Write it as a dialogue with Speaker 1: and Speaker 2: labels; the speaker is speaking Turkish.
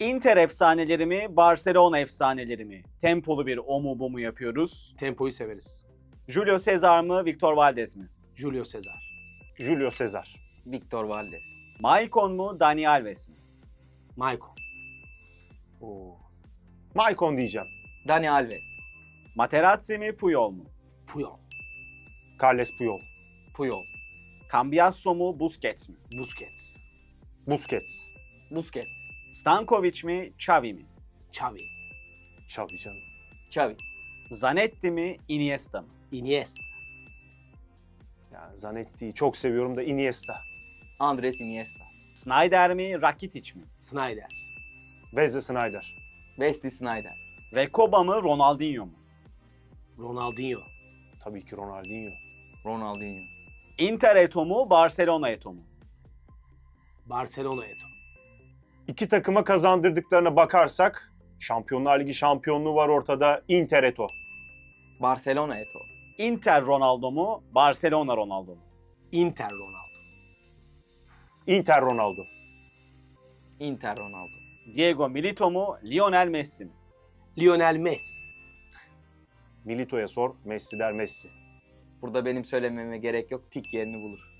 Speaker 1: Inter efsaneleri mi, Barcelona efsaneleri mi? Tempolu bir o mu bu mu yapıyoruz?
Speaker 2: Tempoyu severiz.
Speaker 1: Julio Cesar mı, Victor Valdez mi?
Speaker 2: Julio Cesar.
Speaker 3: Julio Cesar.
Speaker 4: Victor Valdez.
Speaker 1: Maicon mu, Dani Alves mi?
Speaker 2: Maicon.
Speaker 3: Oo. Maicon diyeceğim.
Speaker 4: Dani Alves.
Speaker 1: Materazzi mi, Puyol mu?
Speaker 2: Puyol.
Speaker 3: Carles Puyol.
Speaker 4: Puyol.
Speaker 1: Cambiasso mu, Busquets mi?
Speaker 2: Busquets.
Speaker 3: Busquets.
Speaker 4: Busquets.
Speaker 1: Stankovic mi, Xavi mi?
Speaker 2: Xavi.
Speaker 3: Xavi canım.
Speaker 4: Xavi.
Speaker 1: Zanetti mi, Iniesta mı?
Speaker 2: Iniesta.
Speaker 3: Ya Zanetti'yi çok seviyorum da Iniesta.
Speaker 4: Andres Iniesta.
Speaker 1: Snyder mi, Rakitic mi?
Speaker 2: Snyder.
Speaker 3: Wesley Sneijder.
Speaker 4: Wesley Sneijder.
Speaker 1: Recoba mı, Ronaldinho mu?
Speaker 2: Ronaldinho.
Speaker 3: Tabii ki Ronaldinho.
Speaker 4: Ronaldinho.
Speaker 1: Inter Eto mu, Barcelona Eto mu?
Speaker 2: Barcelona Eto.
Speaker 3: İki takıma kazandırdıklarına bakarsak Şampiyonlar Ligi şampiyonluğu var ortada. Inter Eto.
Speaker 4: Barcelona Eto.
Speaker 1: Inter Ronaldo mu, Barcelona Ronaldo mu?
Speaker 2: Inter Ronaldo.
Speaker 3: Inter Ronaldo.
Speaker 4: Inter Ronaldo.
Speaker 1: Diego Milito mu, Lionel Messi mi?
Speaker 2: Lionel Messi.
Speaker 3: Milito'ya sor. Messi der Messi.
Speaker 4: Burada benim söylememe gerek yok. Tik yerini bulur.